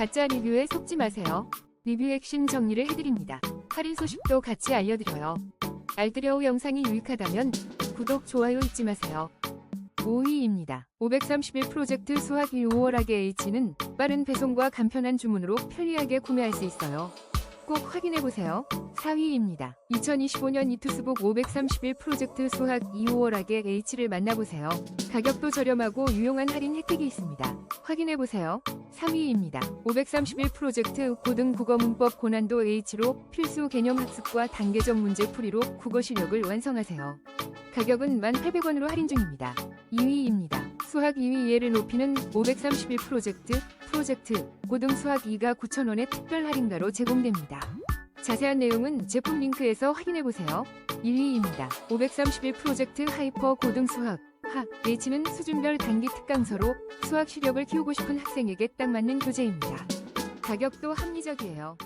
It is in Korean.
가짜 리뷰에 속지 마세요. 리뷰 핵심 정리를 해드립니다. 할인 소식도 같이 알려드려요. 알뜰여우 영상이 유익하다면 구독, 좋아요 잊지 마세요. 5위입니다. 531 프로젝트 2 5월하게 H는 빠른 배송과 간편한 주문으로 편리하게 구매할 수 있어요. 꼭 확인해보세요. 4위입니다. 2025년 이투스북 531 프로젝트 수학 2 5월하게 H를 만나보세요. 가격도 저렴하고 유용한 할인 혜택이 있습니다. 확인해보세요. 3위입니다. 531 프로젝트 고등 국어 문법 고난도 H로 필수 개념 학습과 단계적 문제 풀이로 국어 실력을 완성하세요. 가격은 1,800원으로 할인 중입니다. 2위입니다. 수학 2위 이해를 높이는 531 프로젝트, 프로젝트, 고등 수학 2가 9,000원의 특별 할인가로 제공됩니다. 자세한 내용은 제품 링크에서 확인해 보세요. 1위입니다. 531 프로젝트 하이퍼 고등 수학, 하, H는 수준별 단기 특강서로 수학 실력을 키우고 싶은 학생에게 딱 맞는 교재입니다. 가격도 합리적이에요.